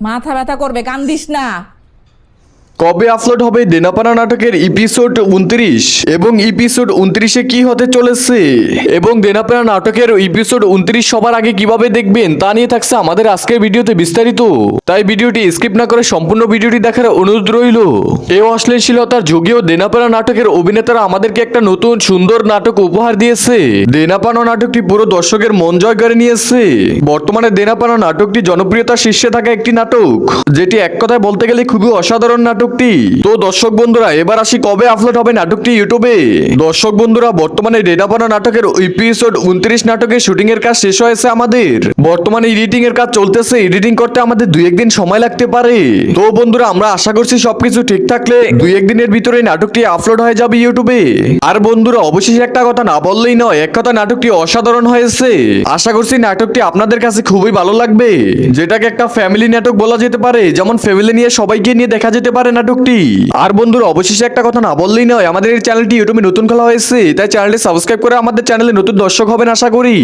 মাথা ব্যথা করবে কান্দিস না। কবে আপলোড হবে দেনাপানা নাটকের এপিসোড উনত্রিশ? এবং এপিসোড উনত্রিশে কি হতে চলেছে? এবং দেনাপানা নাটকের এপিসোড উনত্রিশ সবার আগে কীভাবে দেখবেন তা নিয়ে থাকছে আমাদের আজকের ভিডিওতে বিস্তারিত। তাই ভিডিওটি স্কিপ না করে সম্পূর্ণ ভিডিওটি দেখার অনুরোধ রইল। এই অশ্লীলতার যুগেও দেনাপানা নাটকের অভিনেতারা আমাদেরকে একটা নতুন সুন্দর নাটক উপহার দিয়েছে। দেনাপানা নাটকটি পুরো দর্শকের মন জয় করে নিয়েছে। বর্তমানে দেনাপানা নাটকটি জনপ্রিয়তার শীর্ষে থাকা একটি নাটক, যেটি এক কথায় বলতে গেলে খুবই অসাধারণ নাটকটি। তো দর্শক বন্ধুরা, এবার আসি কবে আপলোড হবে নাটকটি ইউটিউবে। দর্শক বন্ধুরা, বর্তমানে দেনাপানা নাটকের এপিসোড উনত্রিশ নাটকের শুটিং এর কাজ শেষ হয়েছে আমাদের। বর্তমানে এডিটিং এর কাজ চলতেছে এডিটিং করতে আমাদের দুই একদিন সময় লাগতে পারে। তো বন্ধুরা, আমরা আশা করছি সবকিছু ঠিক থাকলে দুই একদিনের ভিতরে নাটকটি আপলোড হয়ে যাবে ইউটিউবে। আর বন্ধুরা, অবশেষে একটা কথা না বললেই নয়, এক কথা নাটকটি অসাধারণ হয়েছে। আশা করছি নাটকটি আপনাদের কাছে খুবই ভালো লাগবে। যেটাকে একটা ফ্যামিলি নাটক বলা যেতে পারে, যেমন ফ্যামিলি নিয়ে সবাইকে নিয়ে দেখা যেতে পারে নাটকটি আর বন্ধুরা, অবশেষে একটা কথা না বললেই নয়, আমাদের এই চ্যানেলটি ইউটিউবে নতুন খোলা হয়েছে, তাই চ্যানেলটি সাবস্ক্রাইব করে আমাদের চ্যানেলে নতুন দর্শক হবেন আশা করি।